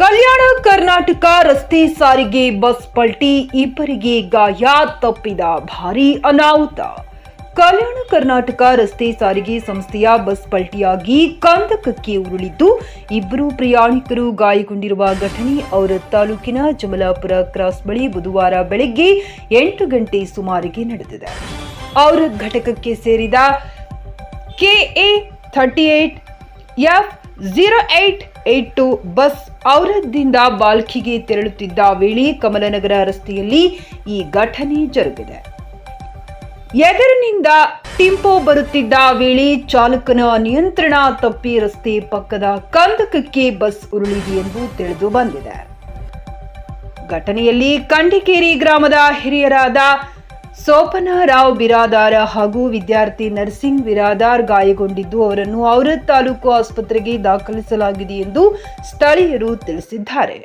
ಕಲ್ಯಾಣ ಕರ್ನಾಟಕ ರಸ್ತೆ ಸಾರಿಗೆ ಬಸ್ ಪಲ್ಟಿ ಇಬ್ಬರಿಗೆ ಗಾಯ, ತಪ್ಪಿದ ಭಾರೀ ಅನಾಹುತ. ಕಲ್ಯಾಣ ಕರ್ನಾಟಕ ರಸ್ತೆ ಸಾರಿಗೆ ಸಂಸ್ಥೆಯ ಬಸ್ ಪಲ್ಟಿಯಾಗಿ ಕಂದಕಕ್ಕೆ ಉರುಳಿದ್ದು, ಇಬ್ಬರು ಪ್ರಯಾಣಿಕರು ಗಾಯಗೊಂಡಿರುವ ಘಟನೆ ಅವರ ತಾಲೂಕಿನ ಜಮಲಾಪುರ ಕ್ರಾಸ್ ಬಳಿ ಬುಧವಾರ ಬೆಳಗ್ಗೆ ಎಂಟು ಗಂಟೆ ಸುಮಾರಿಗೆ ನಡೆದಿದೆ. ಅವರ ಘಟಕಕ್ಕೆ ಸೇರಿದ KA thirty eight F zero eight eight two bus ಔರದ್ದಿಂದ ಬಾಲ್ಕಿಗೆ ತೆರಳುತ್ತಿದ್ದ ವೇಳೆ ಕಮಲನಗರ ರಸ್ತೆಯಲ್ಲಿ ಈ ಘಟನೆ ಜರುಗಿದೆ. ಎದುರಿನಿಂದ ಟಿಂಪೋ ಬರುತ್ತಿದ್ದ ವೇಳೆ ಚಾಲಕನ ನಿಯಂತ್ರಣ ತಪ್ಪಿ ರಸ್ತೆ ಪಕ್ಕದ ಕಂದಕಕ್ಕೆ ಬಸ್ ಉರುಳಿದೆ ಎಂದು ತಿಳಿದು ಬಂದಿದೆ. ಘಟನೆಯಲ್ಲಿ ಕಂಡಿಕೇರಿ ಗ್ರಾಮದ ಹಿರಿಯರಾದ ಸೋಪನರಾವ್ ಬಿರಾದಾರ ಹಾಗೂ ವಿದ್ಯಾರ್ಥಿ ನರ್ಸಿಂಗ್ ಬಿರಾದಾರ್ ಗಾಯಗೊಂಡಿದ್ದು, ಅವರನ್ನು ಔರತ್ ತಾಲೂಕು ಆಸ್ಪತ್ರೆಗೆ ದಾಖಲಿಸಲಾಗಿದೆ ಎಂದು ಸ್ಥಳೀಯರು ತಿಳಿಸಿದ್ದಾರೆ.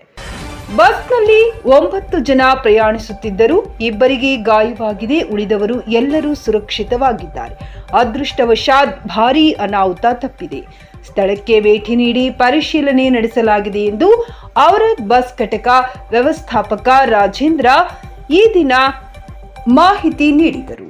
ಬಸ್ನಲ್ಲಿ ಒಂಬತ್ತು ಜನ ಪ್ರಯಾಣಿಸುತ್ತಿದ್ದರು. ಇಬ್ಬರಿಗೆ ಗಾಯವಾಗಿದೆ. ಉಳಿದವರು ಎಲ್ಲರೂ ಸುರಕ್ಷಿತವಾಗಿದ್ದಾರೆ. ಅದೃಷ್ಟವಶಾತ್ ಭಾರೀ ಅನಾಹುತ ತಪ್ಪಿದೆ. ಸ್ಥಳಕ್ಕೆ ಭೇಟಿ ನೀಡಿ ಪರಿಶೀಲನೆ ನಡೆಸಲಾಗಿದೆ ಎಂದು ಔರತ್ ಬಸ್ ಘಟಕ ವ್ಯವಸ್ಥಾಪಕ ರಾಜೇಂದ್ರ ಈ ದಿನ ಮಾಹಿತಿ ನೀಡಿದರು.